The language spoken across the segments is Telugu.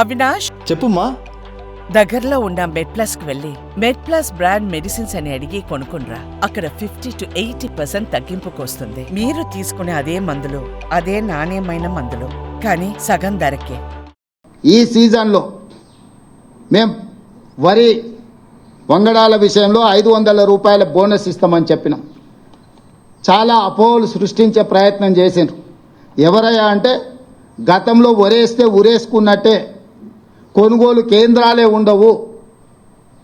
అవినాష్? చెప్పుమా దగ్గరలో ఉన్న మెడ్ ప్లస్కు వెళ్ళి మెడ్ ప్లస్ బ్రాండ్ మెడిసిన్స్ అని అడిగి కొనుక్కునరా అక్కడ ఫిఫ్టీ టు ఎయిటీ పర్సెంట్ తగ్గింపుకు వస్తుంది మీరు తీసుకునే అదే మందులు అదే నాణ్యమైన మందులు. కానీ సగం ధరకే. ఈ సీజన్లో మేం వరి వంగడాల విషయంలో ఐదు వందల రూపాయల బోనస్ ఇస్తామని చెప్పినాం. చాలా అపోహలు సృష్టించే ప్రయత్నం చేసిండ్రు. ఎవరయ్యా అంటే గతంలో వరేస్తే ఉరేసుకున్నట్టే కొనుగోలు కేంద్రాలే ఉండవు.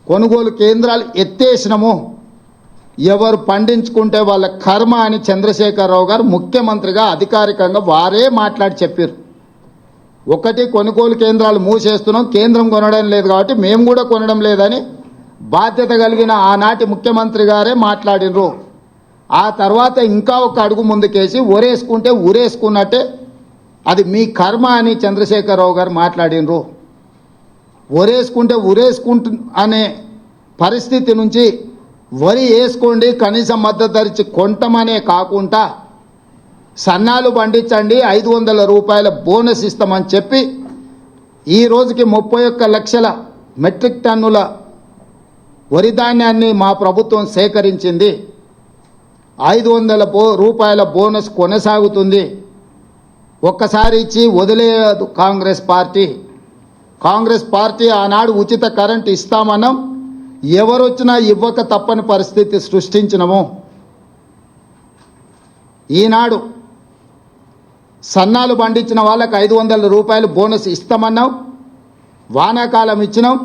కొనుగోలు కేంద్రాలు ఎత్తేసినము. ఎవరు పండించుకుంటే వాళ్ళ కర్మ అని చంద్రశేఖరరావు గారు ముఖ్యమంత్రిగా అధికారికంగా వారే మాట్లాడి చెప్పారు. ఒకటి కొనుగోలు కేంద్రాలు మూసేస్తున్నాం కేంద్రం కొనడం లేదు కాబట్టి మేము కూడా కొనడం లేదని బాధ్యత కలిగిన ఆనాటి ముఖ్యమంత్రి గారే మాట్లాడినరు ఆ తర్వాత ఇంకా ఒక అడుగు ముందుకేసి ఉరేసుకుంటే ఊరేసుకున్నట్టే అది మీ కర్మ అని చంద్రశేఖరరావు గారు మాట్లాడినరు ఒరేసుకుంటే ఉరేసుకుంటు అనే పరిస్థితి నుంచి వరి వేసుకోండి కనీస మద్దతు ధరించి కొంటమనే కాకుండా సన్నాలు పండించండి ఐదు వందల రూపాయల బోనస్ ఇస్తామని చెప్పి ఈ రోజుకి ముప్పై ఒక్క లక్షల మెట్రిక్ టన్నుల వరి ధాన్యాన్ని మా ప్రభుత్వం సేకరించింది. ఐదు వందల బో రూపాయల బోనస్ కొనసాగుతుంది. ఒక్కసారి ఇచ్చి వదిలేయదు కాంగ్రెస్ పార్టీ. కాంగ్రెస్ పార్టీ ఆనాడు ఉచిత కరెంట్ ఇస్తామన్నాం. ఎవరొచ్చినా ఇవ్వక తప్పని పరిస్థితి సృష్టించినము. ఈనాడు సన్నాలు పండించిన వాళ్ళకి ఐదు వందల రూపాయలు బోనస్ ఇస్తామన్నాం. వానాకాలం ఇచ్చినాం.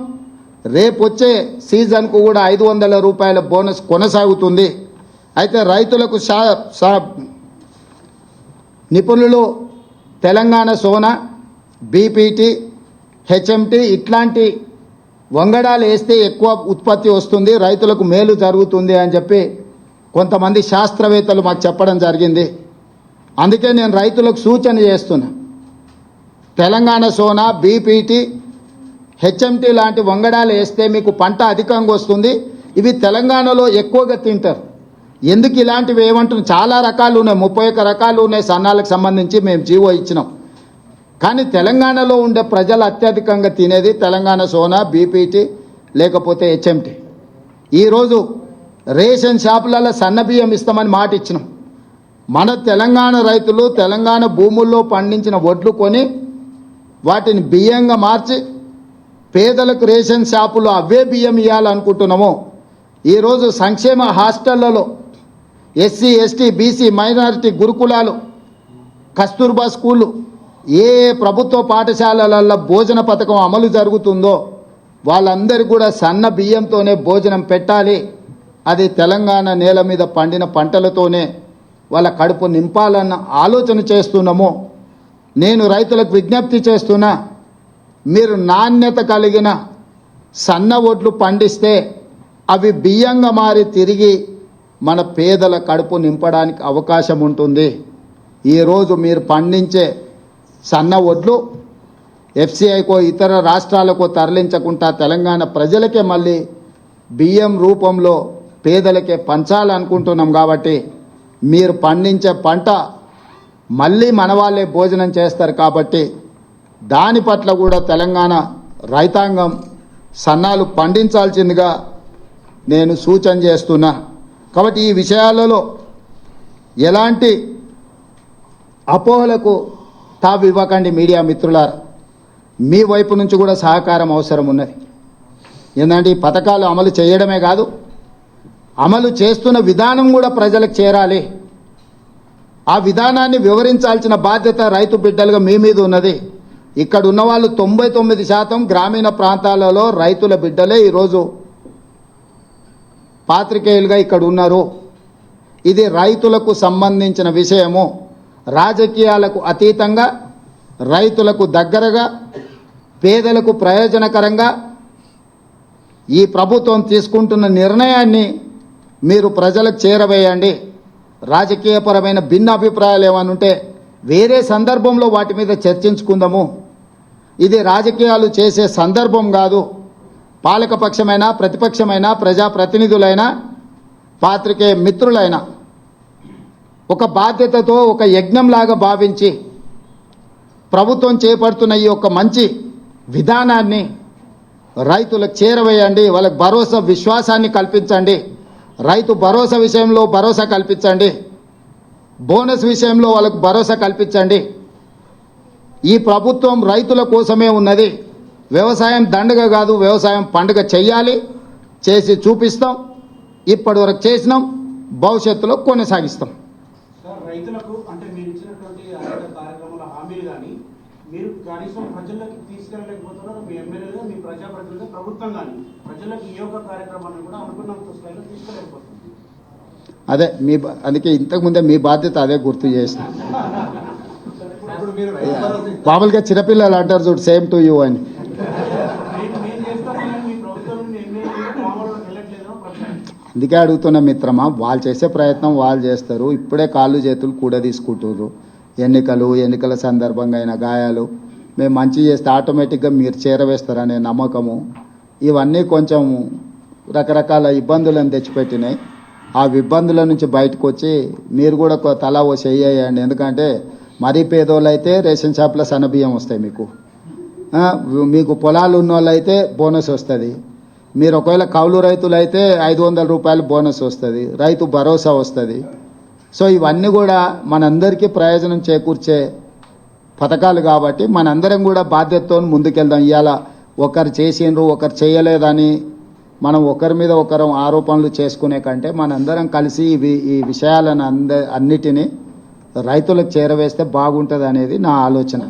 రేపు వచ్చే సీజన్కు కూడా ఐదు వందల రూపాయల బోనస్ కొనసాగుతుంది. అయితే రైతులకు సా షా నిపుణులు తెలంగాణ సోనా బీపీటీ హెచ్ఎంటీ ఇట్లాంటి వంగడాలు వేస్తే ఎక్కువ ఉత్పత్తి వస్తుంది రైతులకు మేలు జరుగుతుంది అని చెప్పి కొంతమంది శాస్త్రవేత్తలు మాకు చెప్పడం జరిగింది. అందుకే నేను రైతులకు సూచన చేస్తున్నా. తెలంగాణ సోనా బీపీటీ హెచ్ఎంటీ లాంటి వంగడాలు వేస్తే మీకు పంట అధికంగా వస్తుంది. ఇవి తెలంగాణలో ఎక్కువగా తింటారు. ఎందుకు ఇలాంటివి ఏమంటున్నాం? చాలా రకాలు ఉన్నాయి. ముప్పై ఒక్క రకాలు ఉన్నాయి సన్నాలకు సంబంధించి మేము జీవో ఇచ్చినాం. కానీ తెలంగాణలో ఉండే ప్రజలు అత్యధికంగా తినేది తెలంగాణ సోనా బీపీటీ లేకపోతే హెచ్ఎంటీ. ఈరోజు రేషన్ షాపులలో సన్న బియ్యం ఇస్తామని మాట ఇచ్చినాం. మన తెలంగాణ రైతులు తెలంగాణ భూముల్లో పండించిన వడ్లు కొని వాటిని బియ్యంగా మార్చి పేదలకు రేషన్ షాపులో అవే బియ్యం ఇవ్వాలనుకుంటున్నాము ఈరోజు సంక్షేమ హాస్టళ్ళలో ఎస్సీ ఎస్టీ బీసీ మైనారిటీ గురుకులాలు కస్తూర్బా స్కూళ్ళు ఏ ప్రభుత్వ పాఠశాలలలో భోజన పథకం అమలు జరుగుతుందో వాళ్ళందరూ కూడా సన్న బియ్యంతోనే భోజనం పెట్టాలి. అది తెలంగాణ నేల మీద పండిన పంటలతోనే వాళ్ళ కడుపు నింపాలన్న ఆలోచన చేస్తున్నాము. నేను రైతులకు విజ్ఞప్తి చేస్తున్నా మీరు నాణ్యత కలిగిన సన్న ఒడ్లు పండిస్తే అవి బియ్యంగా మారి తిరిగి మన పేదల కడుపు నింపడానికి అవకాశం ఉంటుంది. ఈరోజు మీరు పండించే సన్న ఒడ్లు ఎఫ్సిఐకో ఇతర రాష్ట్రాలకు తరలించకుండా తెలంగాణ ప్రజలకే మళ్ళీ బియ్యం రూపంలో పేదలకే పంచాలనుకుంటున్నాం కాబట్టి మీరు పండించే పంట మళ్ళీ మన వాళ్ళే భోజనం చేస్తారు కాబట్టి దాని పట్ల కూడా తెలంగాణ రైతాంగం సన్నాలు పండించాల్సిందిగా నేను సూచన చేస్తున్నా. కాబట్టి ఈ విషయాలలో ఎలాంటి అపోహలకు తావు ఇవ్వకండి మీడియా మిత్రులారా. మీ వైపు నుంచి కూడా సహకారం అవసరం ఉన్నది. ఏంటంటే ఈ పథకాలు అమలు చేయడమే కాదు అమలు చేస్తున్న విధానం కూడా ప్రజలకు చేరాలి. ఆ విధానాన్ని వివరించాల్సిన బాధ్యత రైతు బిడ్డలుగా మీ మీద ఉన్నది. ఇక్కడ ఉన్న వాళ్ళు తొంభై తొమ్మిది శాతం గ్రామీణ ప్రాంతాలలో రైతుల బిడ్డలే ఈరోజు పాత్రికేయులుగా ఇక్కడ ఉన్నారు. ఇది రైతులకు సంబంధించిన విషయము. రాజకీయాలకు అతీతంగా రైతులకు దగ్గరగా పేదలకు ప్రయోజనకరంగా ఈ ప్రభుత్వం తీసుకుంటున్న నిర్ణయాన్ని మీరు ప్రజలకు చేరవేయండి. రాజకీయపరమైన భిన్న అభిప్రాయాలు ఏమైనా ఉంటే వేరే సందర్భంలో వాటి మీద చర్చించుకుందాము. ఇది రాజకీయాలు చేసే సందర్భం కాదు. పాలకపక్షమైన ప్రతిపక్షమైన ప్రజాప్రతినిధులైన పాత్రికే మిత్రులైనా ఒక బాధ్యతతో ఒక యజ్ఞంలాగా భావించి ప్రభుత్వం చేపడుతున్న ఈ యొక్క మంచి విధానాన్ని రైతులకు చేరవేయండి వాళ్ళకి భరోసా విశ్వాసాన్ని కల్పించండి రైతు భరోసా విషయంలో భరోసా కల్పించండి బోనస్ విషయంలో వాళ్ళకు భరోసా కల్పించండి. ఈ ప్రభుత్వం రైతుల కోసమే ఉన్నది. వ్యవసాయం దండగ కాదు వ్యవసాయం పండుగ చెయ్యాలి చేసి చూపిస్తాం ఇప్పటి వరకు చేసినాం భవిష్యత్తులో కొనసాగిస్తాం. రైతులకు అంటే మీరు ఇచ్చినటువంటి అనేక కార్యక్రమాల హామీలు కానీ మీరు కనీసం ప్రజల్లోకి తీసుకెళ్ళలేకపోతున్నారు. మీ ఎమ్మెల్యేగా మీ ప్రజాప్రతినిధిగా ప్రభుత్వం కానీ ప్రజలకు ఈ యొక్క కార్యక్రమాన్ని కూడా అనుకున్నంత స్థాయిలో తీసుకెళ్ళలేకపోతుంది అదే మీ అందుకే ఇంతకుముందే మీ బాధ్యత అదే గుర్తు చేసిన. మామూలుగా చిన్నపిల్లలు అంటారు చూడు సేమ్ టు యూ అని మేము మేము చేస్తామని మీ ప్రభుత్వం నుండి ఎమ్మెల్యేలు గ్రామాల్లోకి వెళ్ళట్లేదో ప్రశ్న అందుకే అడుగుతున్న మిత్రమా వాళ్ళు చేసే ప్రయత్నం వాళ్ళు చేస్తారు. ఇప్పుడే కాళ్ళు చేతులు కూడా తీసుకుంటారు ఎన్నికలు ఎన్నికల సందర్భంగా అయిన గాయాలు. మేము మంచి చేస్తే ఆటోమేటిక్గా మీరు చేరవేస్తారనే నమ్మకము. ఇవన్నీ కొంచెం రకరకాల ఇబ్బందులను తెచ్చిపెట్టినాయి. ఆ ఇబ్బందుల నుంచి బయటకు వచ్చి మీరు కూడా తల తలా ఓ చెయ్యండి ఎందుకంటే మరీ పేదోళ్ళు అయితే రేషన్ షాప్లో సన్నబియ్యం వస్తాయి మీకు. మీకు పొలాలు ఉన్న వాళ్ళైతే బోనస్ వస్తుంది. మీరు ఒకవేళ కౌలు రైతులు అయితే ఐదు వందల రూపాయలు బోనస్ వస్తుంది రైతు భరోసా వస్తుంది. సో ఇవన్నీ కూడా మనందరికీ ప్రయోజనం చేకూర్చే పథకాలు కాబట్టి మనందరం కూడా బాధ్యతతో ముందుకెళ్దాం. ఇవాళ ఒకరు చేసిండ్రు ఒకరు చేయలేదని మనం ఒకరి మీద ఒకరం ఆరోపణలు చేసుకునే కంటే మనందరం కలిసి ఇవి ఈ విషయాలను అంద అన్నిటినీ రైతులకు చేరవేస్తే బాగుంటుంది అనేది నా ఆలోచన.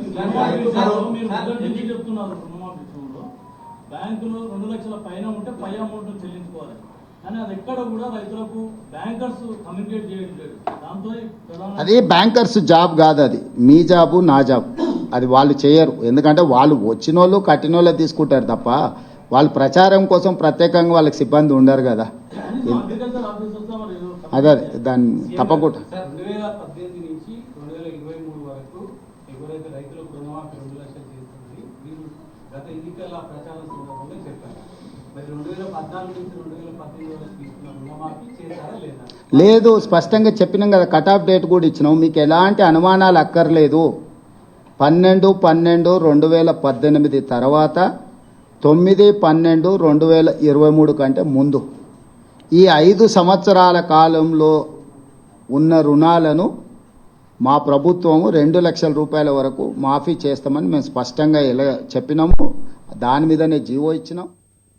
చెల్లించుకోవాలి కానీ అది ఎక్కడ కూడా రైతులకు బ్యాంకర్స్ కమ్యూనికేట్ చేయట్లేదు. దాంతో ప్రధాన అది బ్యాంకర్స్ జాబ్ కాదు అది. మీ జాబు నా జాబ్ అది వాళ్ళు చేయరు. ఎందుకంటే వాళ్ళు వచ్చిన వాళ్ళు కట్టిన వాళ్ళే తీసుకుంటారు తప్ప వాళ్ళు ప్రచారం కోసం ప్రత్యేకంగా వాళ్ళకి సిబ్బంది ఉండరు కదా. అదే అదే దాన్ని తప్పకుండా. గత ఎన్నికల ప్రచారం మరి రెండు వేల పద్నాలుగు నుంచి రెండు వేల పద్దెనిమిది వరకు తీసుకున్న. రుణమాఫీ చేశారా లేదా? లేదు స్పష్టంగా చెప్పినాం కదా కట్ ఆఫ్ డేట్ కూడా ఇచ్చినాం. మీకు ఎలాంటి అనుమానాలు అక్కర్లేదు. పన్నెండు పన్నెండు రెండు వేల పద్దెనిమిది తర్వాత తొమ్మిది పన్నెండు రెండు వేల ఇరవై మూడు కంటే ముందు. ఈ ఐదు సంవత్సరాల కాలంలో ఉన్న రుణాలను మా ప్రభుత్వము రెండు లక్షల రూపాయల వరకు మాఫీ చేస్తామని మేము స్పష్టంగా ఇలా చెప్పినాము. దాని మీదనే జీవో ఇచ్చినాం.